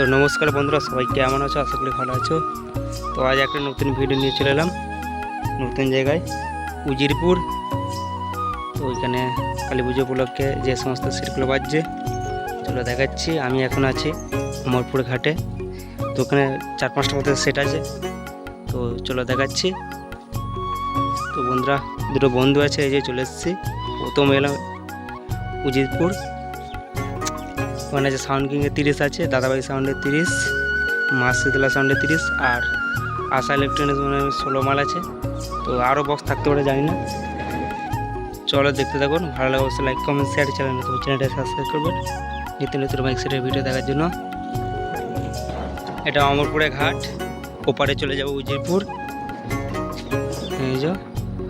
তো নমস্কার বন্ধুরা, সবাই কেমন আছো? আশা করি ভালো আছো। তো আজ একটা নতুন ভিডিও নিয়ে চলে এলাম। নতুন জায়গায়, উজিরপুর। তো ওইখানে কালী পুজো উপলক্ষে যে সমস্ত সিটগুলো বাজছে চলো দেখাচ্ছি। আমি এখন আছি অমরপুর ঘাটে। তো ওখানে চার পাঁচটা মতো সেট আছে। তো চলো দেখাচ্ছি। তো বন্ধুরা, দুটো বন্ধু আছে, এই যে চলে এসেছি। প্রথম এলাম উজিরপুর। ওখানে আছে সাউন্ড কিংয়ের তিরিশ আছে দাদাবাই সাউন্ডের তিরিশ মা শীতলা সাউন্ডের তিরিশ, আর আশা ইলেকট্রনিক্স মানে ষোলো মাল আছে। তো আরও বক্স থাকতে পারে, জানি না। চলো দেখতে থাকুন, ভালো লাগে অবশ্যই লাইক কমেন্ট শেয়ার চ্যানেল তো চ্যানেলটা সাবস্ক্রাইব করবেন। নিত্য নতুন বাইক সেটের ভিডিও দেখার জন্য। এটা অমরপুরে ঘাট, ওপারে চলে যাব উজিরপুর। এই যে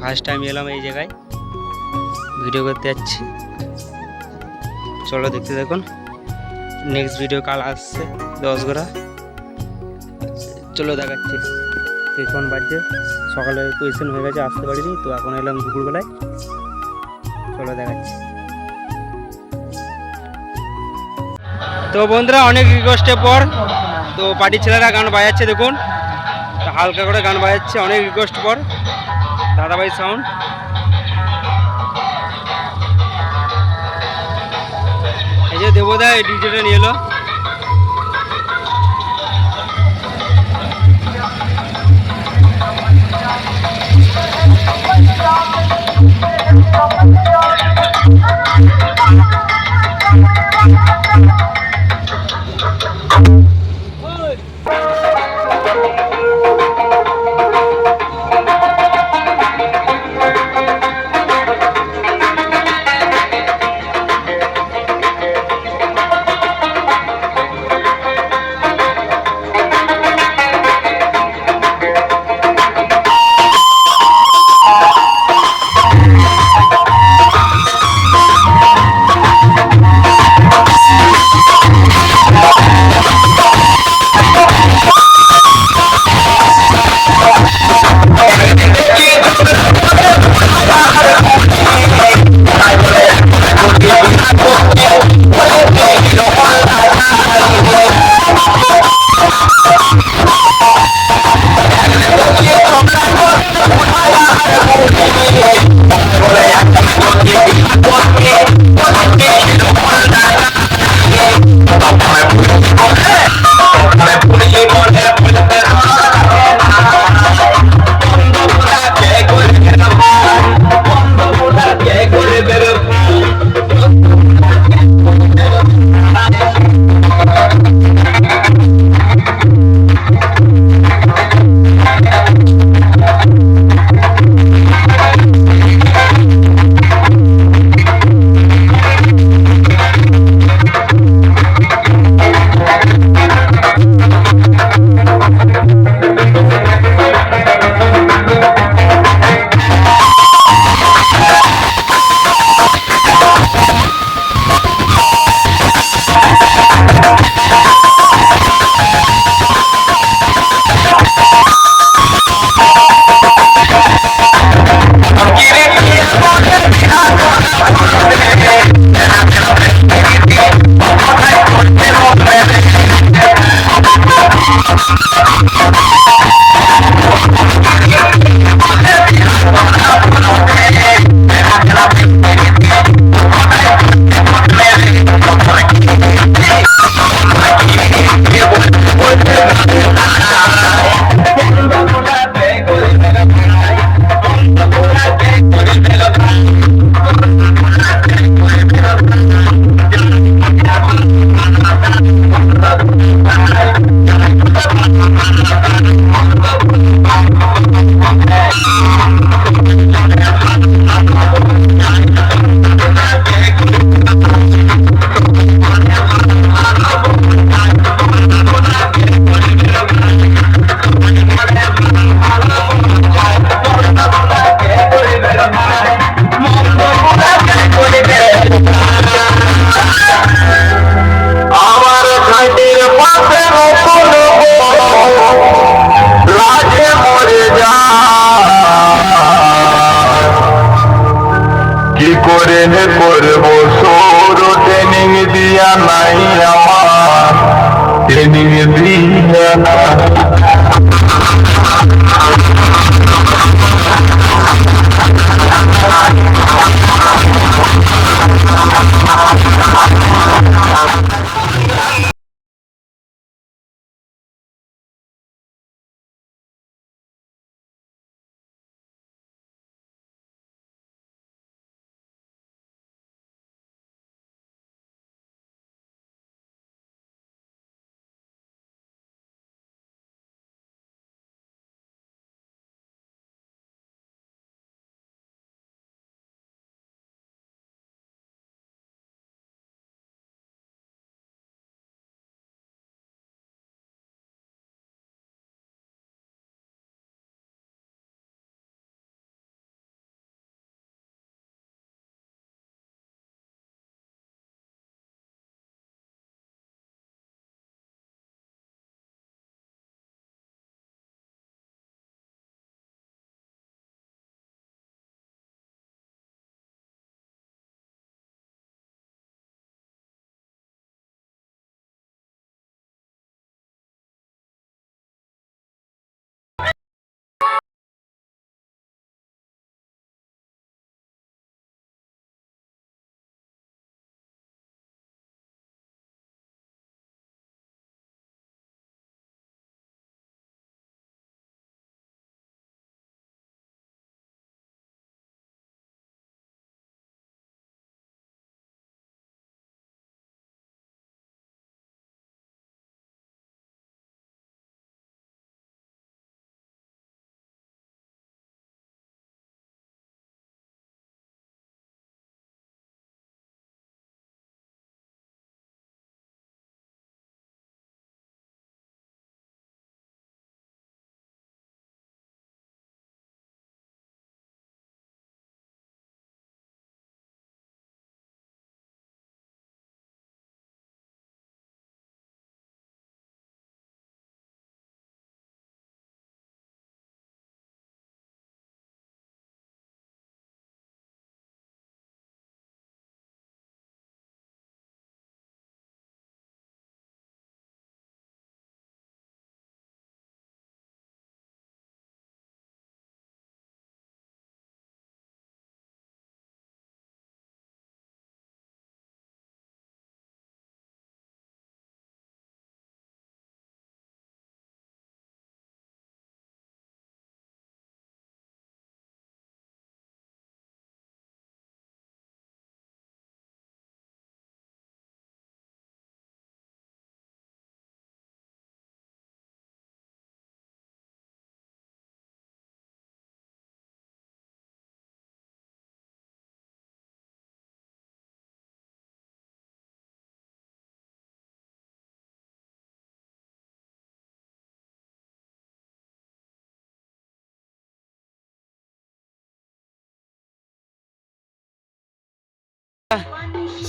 ফার্স্ট টাইম এলাম এই জায়গায়। ভিডিও করতে যাচ্ছি। চলো দেখতে দেখুন নেক্সট ভিডিও কাল আসছে, দশ গোড়া চলো দেখাচ্ছি। এখন বাজছে, সকালে পজিশন হয়ে গেছে, আসতে পারিনি, তো এখন এলাম দুপুরবেলায়। চলো দেখাচ্ছি। তো বন্ধুরা, অনেক রিকোয়েস্টের পর, তো পার্টির ছেলেরা গান বাজাচ্ছে, দেখুন। হালকা করে গান বাজাচ্ছে, অনেক রিকোয়েস্ট পর। দাদাভাই সাউন্ড দেবদা এই ডিজেটা নিয়ে এলো। আমার Yeah.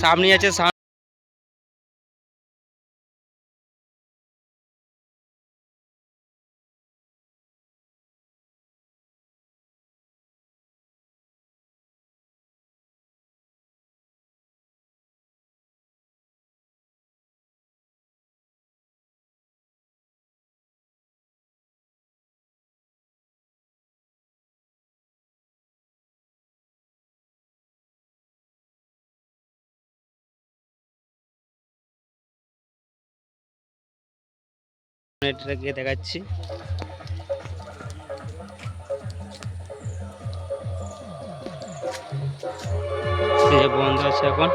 সামনে আছে এটা গিয়ে দেখাচ্ছি বন্ধ আছে এখন।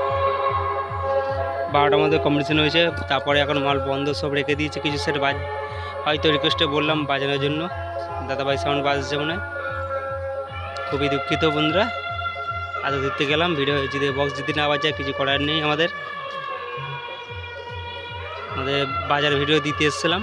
বারোটার মধ্যে কম্পিটিশন হয়েছে, তারপরে এখন মাল বন্ধ সব রেখে দিয়েছে কিছু সেট বাজ হয়তো রিকোয়েস্টে বললাম বাজানোর জন্য। দাদাভাই সাউন্ড বাজছে মনে। খুবই দুঃখিত বন্ধুরা। এত দূরতে গেলাম ভিডিও যদি বক্স যদি না বাজায়, কিছু করার নেই আমাদের। আমাদের বাজার ভিডিও দিতে এসেছিলাম।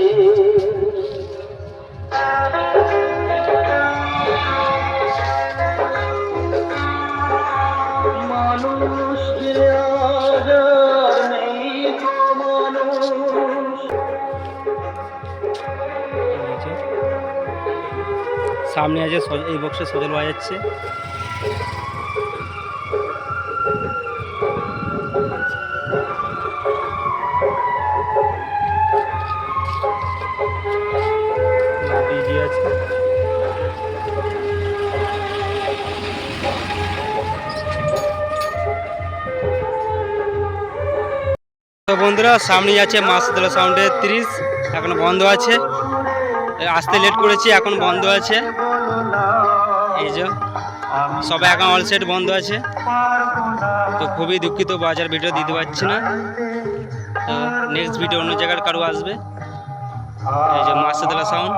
সামনে আছে এই বক্সে সজল বাজাচ্ছে। আছে। তো বন্ধুরা সামনে যাচ্ছে মাসদুল্লা সাউন্ডের তিরিশ এখন বন্ধ আছে। আসতে লেট করেছি, এখন বন্ধ আছে। এই যে, সবাই এখন অল সেট বন্ধ আছে। তো খুবই দুঃখিত, বাজার ভিডিও দিতে পারছি না। তো নেক্সট ভিডিও অন্য জায়গার কারও আসবে। এই যে মাসেদলা সাউন্ড